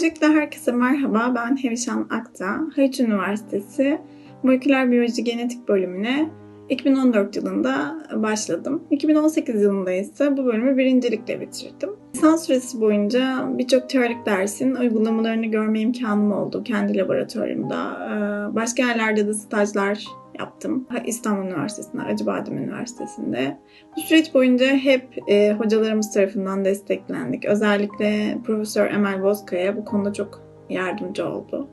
Öncelikle herkese merhaba. Ben Hevişan Akta. Haliç Üniversitesi Moleküler Biyoloji Genetik bölümüne 2014 yılında başladım. 2018 yılında ise bu bölümü birincilikle bitirdim. Lisans süresi boyunca birçok teorik dersin uygulamalarını görme imkanım oldu kendi laboratuvarımda. Ee, Başka yerlerde de stajlar yaptım. İstanbul Üniversitesi'nde, Acıbadem Üniversitesi'nde. Bu süreç boyunca hep e, hocalarımız tarafından desteklendik. Özellikle Profesör Emel Bozkaya bu konuda çok yardımcı oldu.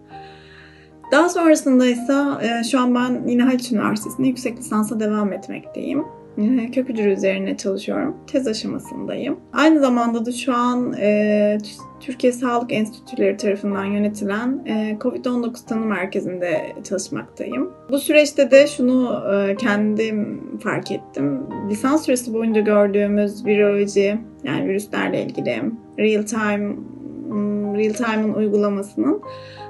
Daha sonrasında ise e, şu an ben yine Haliç Üniversitesi'nde yüksek lisansa devam etmekteyim. E, Kök hücre üzerine çalışıyorum. Tez aşamasındayım. Aynı zamanda da şu an e, Türkiye Sağlık Enstitüleri tarafından yönetilen e, COVID-19 tanı merkezinde çalışmaktayım. Bu süreçte de şunu e, kendim fark ettim. Lisans süresi boyunca gördüğümüz viroloji, yani virüslerle ilgili real time real time'ın uygulamasının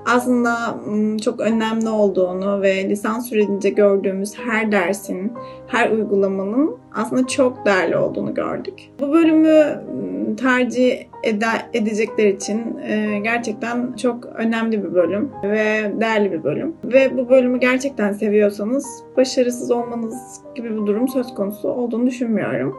aslında çok önemli olduğunu ve lisans sürecince gördüğümüz her dersin, her uygulamanın aslında çok değerli olduğunu gördük. Bu bölümü tercih ede- edecekler için gerçekten çok önemli bir bölüm ve değerli bir bölüm. Ve bu bölümü gerçekten seviyorsanız başarısız olmanız gibi bir durum söz konusu olduğunu düşünmüyorum.